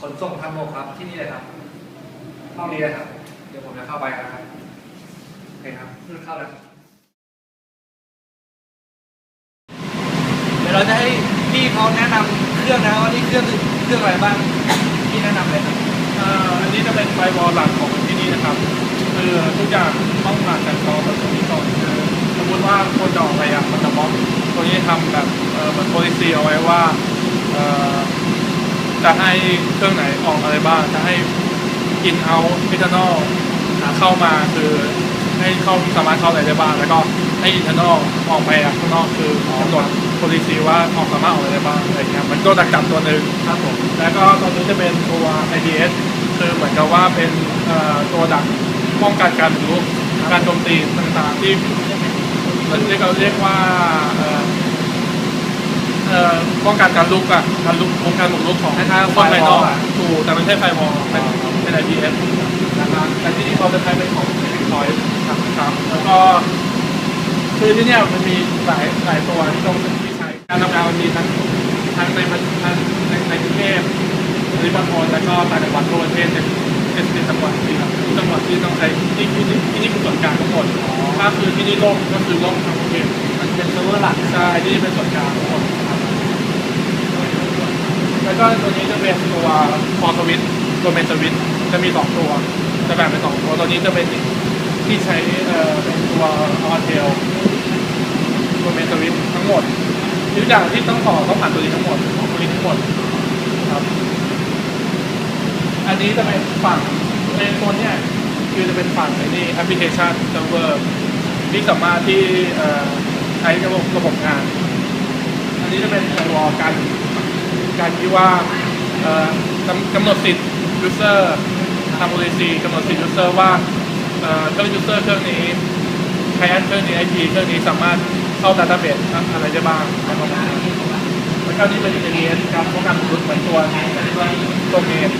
ขนส่งทางบกครับที่นี่เลยครับห้องนี้เลยครับ เดี๋ยวผมจะเข้าไปนะครับโอเคครับเข้าแล้วเดี๋ยวเราจะให้พี่เขาแนะนำเครื่องนะว่านี่เครื่องเครื่องอะไรบ้างพี่แนะนำเลยครับอ่าอันนี้จะเป็นไฟวอลหลักของที่นี่นะครับคือทุกอย่างต้องผ่านการกรองแบบนี้ก่อนคือสมมติว่าคนจะออกไปอะมันจะบล็อกตัวนี้ทำแบบเหมือนโพลิซีเอาไว้ว่าอ่อ จะให้เครื่องไหนออกอะไรบ้าง จะให้อินเอาพิทานอลเข้ามาคือให้เข้าสามารถเข้าอะไรได้บ้าง แล้วก็ให้อินเทอร์นอลออกไปอะข้างนอกคือกำหนดโพลิซีว่าออกสามารถออกอะไรได้บ้างอะไรเงี้ยมันก็ดักจับตัวหนึ่งครับผมแล้วก็ตัวนี้จะเป็นตัว IDS คือเหมือนกับว่าเป็นเอ่อตัวดักป้องกันการบุกรุกการโจมตีต่างๆที่มันเรียกเราเรียกว่าเอ่อเอ่อ ป้องกันการลุกอะการลุกป้องกันบุกรุกของคล้ายๆคนภายนอก firewall อะถูกแต่ไม่ใช่ไฟวอลเป็นเป็น IDS นะครับแต่ที่นี่เขาจะใช้เป็นของ Android ครับครับแล้วก็คือที่เนี่ยมันมีหลายหลายตัวที่ต้องที่ใช้การทำงานมันมีทั้งทั้งในประทั้งในในกรุงเทพริบันพรแล้วก็ต่างจังหวัดทั่วประเทศเป็นเป็นเป็นจังหวัดที่ครับทุกจังหวัดที่ต้องใช้ที่ที่นี่ที่นี่คือส่วนกลางทั้งหมดถ้าคือที่นี่ล่มก็คือล่มทั้งประเทศมันเป็นเซิร์ฟเวอร์หลักใช่ที่นี่เป็นส่วนกลางทั้งหมดครับ แล้วก็ตัวนี้จะเป็นตัวคอสวิตตัวเมนสวิตจะมีสองตัว จะแบ่งเป็นสองตัว ตัวนี้จะเป็นที่ใช้เอ่อเป็นตัวออเทลตัวเมนสวิตทั้งหมดทุกอย่างที่ต้องต่อต้องผ่านตัวนี้ทั้งหมดของตัวนี้ทั้งหมดครับ อันนี้จะเป็นฝั่งเป็นตัวเนี้ยคือจะเป็นฝั่งไอ้นี่แอปพลิเคชันเซิร์ฟเวอร์ที่สามารถที่ใช้ระบบระบบงาน อันนี้จะเป็นไฟวการ การที่ว่ากำหนดสิทธิ์ยูเซอร์ทำ policy กำหนดสิทธิ์ยูเซอร์ว่าเอ่อเครื่องยูเซอร์เครื่องนี้ใช้แอดเครื่องนี้ IP เครื่องนี้สามารถเข้า database อะไรได้บ้างอะไรประมาณนี้แล้วก็นี่เป็น ADS การป้องกันบุกรุกเหมือนตัวนี้อันนี้เป็นตัวเมน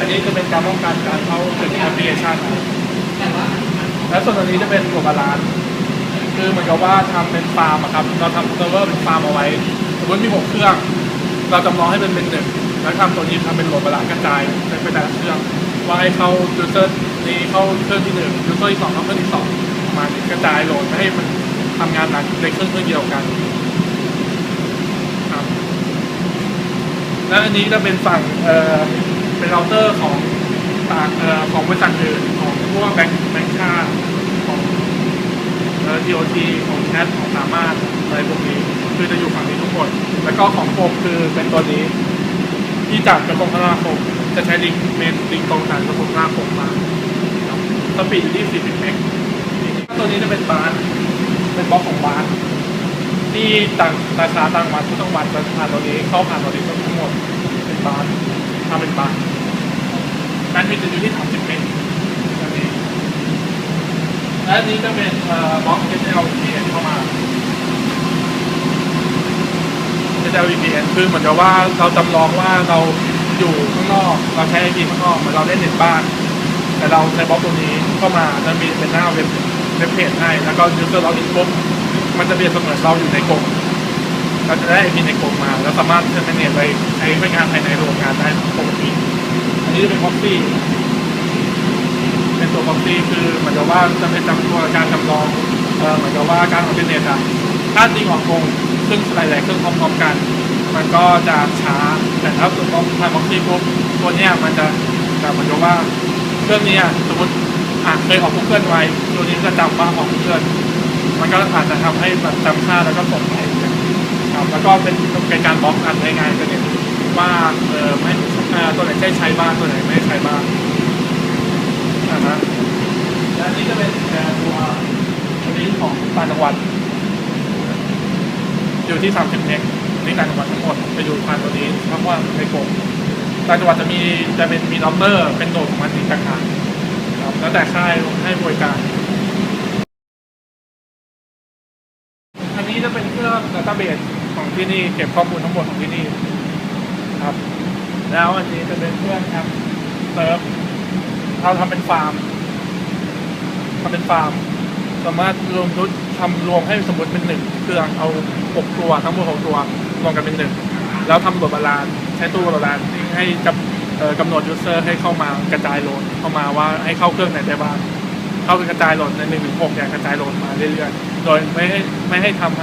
อันนี้จะเป็นการป้องกันการเข้าถึงแอปพลิเคชันและส่วนตัวนี้จะเป็นตัวบาลานซ์คือเหมือนกับว่าทำเป็นฟาร์มครับเราทำเซิร์ฟเวอร์เป็นฟาร์มเอาไว้สมมติมีหกเครื่อง เราจำลองให้เป็นเป็นหนึ่งแล้วทำตัวนี้ทำเป็นโหลดบาลากระจายไปแต่ละเครื่องว่าให้เข้ายูเซอร์นี้เข้าเครื่องที่หนึ่งยูเซอร์ที่สองเข้าเครื่องที่สองประมาณกระจายโหลดไม่ให้มันทำงานหนักในเครื่องเครื่องเดียวกันครับและอันนี้จะเป็นฝั่งเอ่อเป็นเราเตอร์ของต่างเอ่อของบริษัทอื่นของพวกแบงค์แบงค์ชาติของเอ่อ TOT ของแคทของสามารถอะไรพวกนี้คือจะอยู่ฝั่ง มด แล้วก็ของผมคือเป็นตัวนี้ ที่จากกระทรวงคมนาคม จะใช้ลิงเมนลิงตรงทางกระทรวงคมนาคมมาสปีดอยู่ที่ 40 เมกตัวนี้จะเป็นบาร์เป็นบล็อกของบาร์ที่ต่างราคาต่างวัดทุกจังหวัดจะผ่านตัวนี้เข้าผ่านตัวนี้ทั้งหมดเป็นบาททำเป็นบาทการบินจะอยู่ที่ 30 เมตรอันนี้และนี้จะเป็นเอ่อบล็อก HL VPN เข้ามา HL VPN คือเหมือนกับว่าเราจำลองว่าเราอยู่ข้างนอกเราใช้ไอพีข้างนอกเหมือนเราเล่นเน็ตบ้าน แต่เราใช้บล็อกตัวนี้เข้ามาจะมีเป็นหน้าเว็บเว็บเพจให้แล้วก็ยูเซอร์เราอินปุ๊บมันจะเปรียบเสมือนเราอยู่ในกลุ่มเราจะได้ไอพีในกลุ่มมา แล้วสามารถเทอร์มินเนตไปใช้ไปงานภายในโรงงานได้ปกติอันนี้จะเป็นพ็อกซี่เป็นตัวพ็อกซี่คือเหมือนกับว่าจะเป็นจำตัวการจำลองเหมือนกับว่าการออกอินเทอร์เน็ตอะถ้าจริงออกกง ซึ่งหลายๆเครื่องพร้อมๆกัน มันก็จะช้า แต่ถ้าตัวต้องทำพ็อกซี่ปุ๊บตัวเนี้ยมันจะจะเหมือนกับว่าเครื่องนี้สมมติอะเคยออก Google ไว้ ตัวนี้จะจำว่าออก Google มันก็อาจจะทำให้แบบจำค่าแล้วก็ส่งไปครับแล้วก็เป็นเป็นการบล็อกอันง่ายๆก็เนี่ยว่าเออไม่ตัวไหนใช้ใช้บ้างตัวไหนไม่ใช้บ้างอ่าฮะและอันนี้จะเป็นตัวตัวนี้ของต่างจังหวัด อยู่ที่ 30เมกนี่ต่างจังหวัดทั้งหมดไปอยู่ผ่านตัวนี้เพราะว่าในกรมต่างจังหวัดจะมีจะเป็นมีล็อปเตอร์เป็นโดดของมันอีกต่างหากครับแล้วแต่ค่ายให้บริการ อันนี้จะเป็นเครื่องดัตต้าเบสของที่นี่เก็บข้อมูลทั้งหมดของที่นี่ครับ แล้วอันนี้จะเป็นเครื่องแอปเซิร์ฟเราทำเป็นฟาร์มทำเป็นฟาร์ม สามารถรวมทุก ทำรวมให้สมมติเป็นหนึ่งเครื่องเอาหกตัวทั้งหมดหกตัวรวมกันเป็นหนึ่งแล้วทำระบบบาลานใช้ตู้บาลานซ์ที่ให้กับกำหนดยูเซอร์ให้เข้ามากระจายโหลดเข้ามาว่าให้เข้าเครื่องไหนได้บ้างเข้ากระจายโหลดในหนึ่งถึงหกเนี่ยกระจายโหลดมาเรื่อยๆโดยไม่ให้ไม่ให้ทำ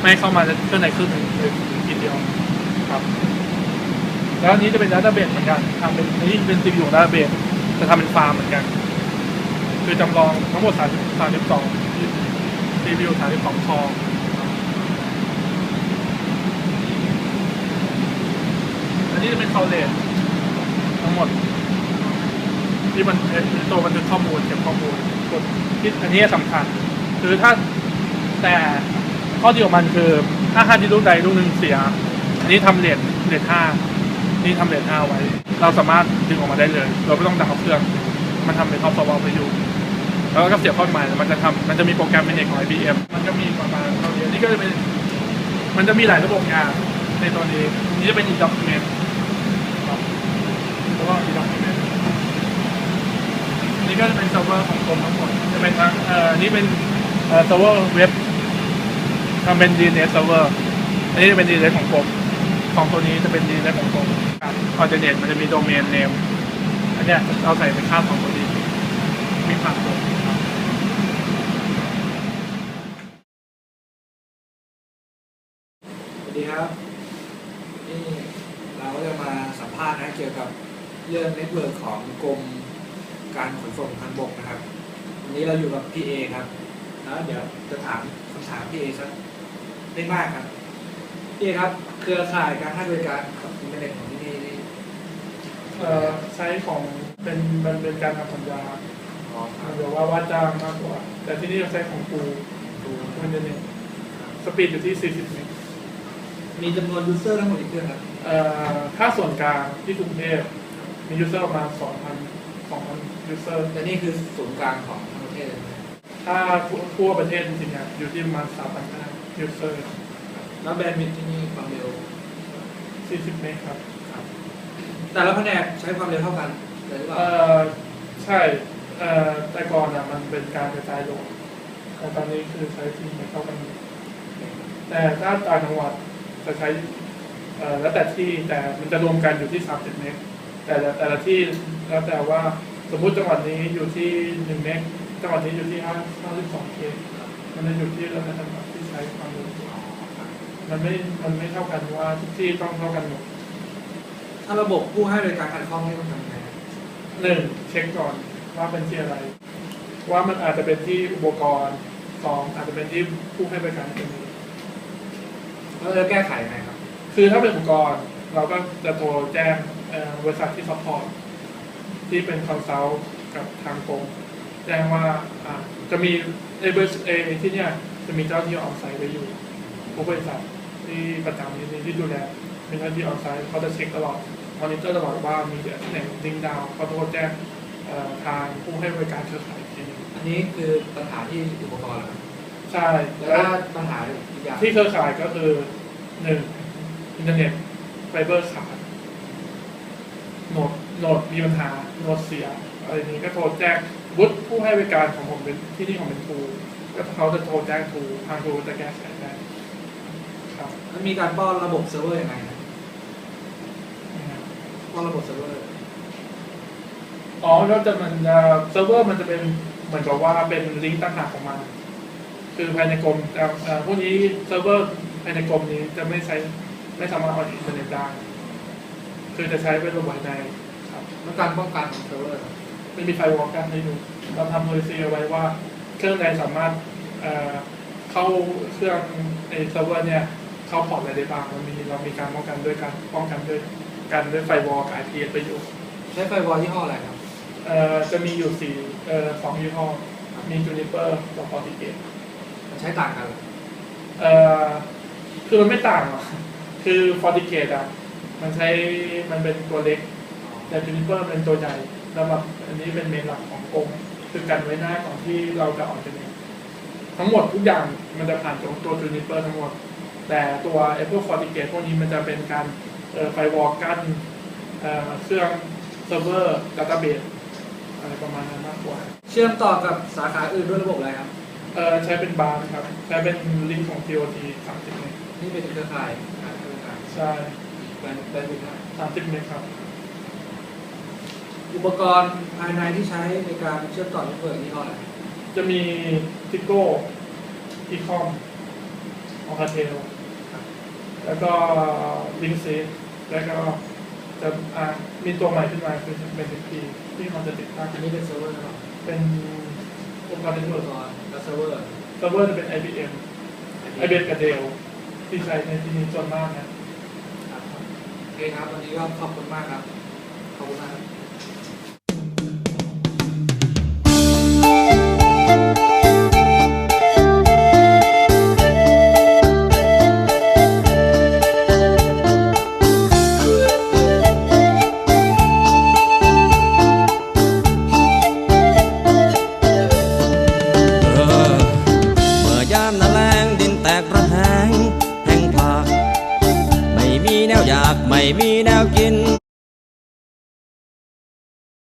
ไม่ให้เข้ามาเครื่องไหนเครื่องหนึ่งเลยทีเดียวครับแล้วนี้จะเป็นดัตเตอร์เบสเหมือนกันทำเป็นนี้เป็น CPU ดัตเตอร์เบสจะทำเป็นฟาร์มเหมือนกัน คือจำลองทั้งหมด 30 32 CPU 32คองอันนี้จะเป็น storage ทั้งหมด ที่มันเป็นตัวบันทึกข้อมูลเก็บข้อมูลกดที่อันนี้สำคัญ คือถ้าแต่ข้อดีของมันคือถ้าฮาร์ดดิสก์ลูกใดลูกหนึ่งเสีย อันนี้ทำเลทเลทห้านี่ทำเลทห้าไว้ เราสามารถดึงออกมาได้เลย เราไม่ต้องดักเครื่อง มันทำเป็นท็อปสวอลไปอยู่ แล้วก็เสียบเข้าใหม่มันจะทำมันจะมีโปรแกรมเป็นเอกของ IBM มันจะมีประมาณเท่านี้นี่ก็จะเป็นมันจะมีหลายระบบงานในตัวนี้นี่จะเป็น e-document ครับแล้วก็ e-document นี่ก็จะเป็นเซิร์ฟเวอร์ของกรมทั้งหมดจะเป็นทั้งเอ่อนี่เป็นเอ่อเซิร์ฟเวอร์เว็บทำเป็น DNS server อันนี้จะเป็น DNS ของกรมของตัวนี้จะเป็น DNS ของกรมออเจเนตมันจะมีโดเมนเนมอันเนี้ยเราใส่เป็นค่าของตัวนี้มีผ่านตัวครับ ส วัสดีครับ นี่เราก็จะมาสัมภาษณ์นะเกี่ยวกับเรื่องเน็ตเวิร์กของกรมการขนส่งทางบกนะครับ วันนี้เราอยู่กับพี่เอครับ แล้วเดี๋ยวจะถามคำถามพี่เอสักไม่มากครับ พี่เอครับเครือข่ายการให้บริการกับอินเทอร์เน็ตของที่นี่นี่เอ่อใช้ของเป็นมันเป็นการทำสัญญาอ๋อครับเดี๋ยวว่าว่าจ้างมากกว่า แต่ที่นี่เราใช้ของกูกูมันจะเนี่ยสปีดอยู่ที่ 40เมก มีจำนวนยูเซอร์ทั้งหมดอีกเครื่องครับเอ่อถ้าส่วนกลางที่กรุงเทพมียูเซอร์ประมาณ2,000 2,000ยูเซอร์ แต่นี่คือศูนย์กลางของทั้งประเทศเลยนะถ้าทั่วประเทศจริงๆเนี่ยอยู่ที่ประมาณ3,500ยูเซอร์ แล้วแบนด์วิดต์ที่นี่ความเร็ว 40 เมกครับครับ แต่ละแผนกใช้ความเร็วเท่ากันเลยหรือเปล่าเอ่อใช่เอ่อแต่ก่อนอะมันเป็นการกระจายโหลดแต่ตอนนี้คือใช้ที่ไม่เท่ากันหมดแต่ถ้าต่างจังหวัด จะใช้เอ่อแล้วแต่ที่แต่มันจะรวมกันอยู่ที่ 30 เมกแต่ละแต่ละที่แล้วแต่ว่าสมมุติจังหวัดนี้อยู่ที่1เมกจังหวัดนี้อยู่ที่5 52เคมันจะอยู่ที่แล้วแต่จังหวัดที่ใช้ความเร็วมันไม่ มันไม่เท่ากันว่าทุกที่ต้องเท่ากันหมดถ้าระบบผู้ให้บริการขัดข้องนี่ต้องทำยังไงครับหนึ่งเช็คก่อนว่าเป็นที่อะไร ว่ามันอาจจะเป็นที่อุปกรณ์สองอาจจะเป็นที่ผู้ให้บริการเป็น นี้แล้วจะแก้ไขยังไงครับ คือถ้าเป็นอุปกรณ์เราก็จะโทรแจ้งบริษัทที่ซัพพอร์ตที่เป็นคอนซัลท์กับทางกรมแจ้งว่าะจะมีเอบเอที่เนี่ยจะมีเจ้าที่ออนไซต์ไว้อยู่ทุกบริษัทที่ประจำที่นี่ที่ดูแลมีเจ้าที่ออนไซต์เขาจะเช็คตลอดมอนิเตอร์ตลอดว่ามีที่ไหนดิ้งดาวเขาโทรแจ้งทางผู้ให้บริการเครือข่ายทีอันนี้คือปัญหาที่อุปกรณ์เหรอ ใช่แล้วแล้วถ้าปัญหาอีกอย่างที่เครือข่ายก็คือหนึ่งอินเทอร์เน็ตไฟเบอร์ขาดโหนดโหนดมีปัญหาโหนดเสียอะไรนี้ก็โทรแจ้งวุฒิผู้ให้บริการของผมเป็นที่นี่ของเป็นทูก็เขาจะโทรแจ้งทูทางทูจะแก้ไขได้ครับแล้วมีการป้อนระบบเซิร์ฟเวอร์ยังไงครับป้อนระบบเซิร์ฟเวอร์ อ๋อแล้วจะมันจะเซิร์ฟเวอร์มันจะเป็นเหมือนกับว่าเป็นลิงก์ต่างหากของมัน คือภายในกรมแต่เอ่อพวกนี้เซิร์ฟเวอร์ภายในกรมนี้จะไม่ใช้ไม่สามารถออนอินเทอร์เน็ตได้ คือจะใช้เป็นระบบภายในครับแล้วการป้องกันของเซิร์ฟเวอร์ครับไม่มีไฟวอลกันให้ดูเราทำโดยซีเอาไว้ว่าเครื่องใดสามารถเอ่อเข้าเครื่องในเซิร์ฟเวอร์เนี่ยเข้าพอร์ตอะไรได้บ้างเรามีเรามีการป้องกันด้วยการป้องกันด้วยกันด้วยไฟวอลกับ IP ไปอยู่ใช้ไฟวอลยี่ห้ออะไรครับเอ่อจะมีอยู่สี่เอ่อสองยี่ห้อมี Juniper กับ FortiGate มัน ใช้ต่างกันเหรอเอ่อคือมันไม่ต่างหรอกคือ FortiGate อะมันใช้มันเป็นตัวเล็ก แต่ Juniper เป็นตัวใหญ่แล้วแบบอันนี้เป็นเมนหลักของกรมคือกันไว้หน้าก่อนที่เราจะออกจากเนี่ยทั้งหมดทุกอย่างมันจะผ่านตัวตัว Juniper ทั้งหมด แต่ตัว Apple FortiGate พวกนี้มันจะเป็นการเอ่อไฟวอลกั้นเอ่อเครื่องเซิร์ฟเวอร์ดัตต้าเบสอะไรประมาณนั้นมากกว่า เชื่อมต่อกับสาขาอื่นด้วยระบบอะไรครับ เออใช้เป็นบาร์ครับ ใช้เป็นลิงก์ของ TOT 30เมกนี่เป็นเครือข่ายการเครือข่ายใช่แบรนด์แบรนด์หนึ่งครับ30เมกครับ อุปกรณ์ภายในที่ใช้ในการเชื่อมต่อเน็ตเวิร์กนี่เท่าไหร่จะมีทิโก้อีคอมออคาเทลแล้วก็ลิงซีแล้วก็จะอ่ามีตัวใหม่ขึ้นมาคือเป็นทีที่มันจะติดตั้งอันนี้เป็นเซิร์ฟเวอร์นะครับเป็น องค์การเน็ตเวิร์กกรณ์และเซิร์ฟเวอร์เซิร์ฟเวอร์จะเป็น IBM IBM กับ Dell ที่ใช้ในที่นี้จนมากนะ ครับโอเคครับ วันนี้ก็ขอบคุณมากครับ ขอบคุณมากครับ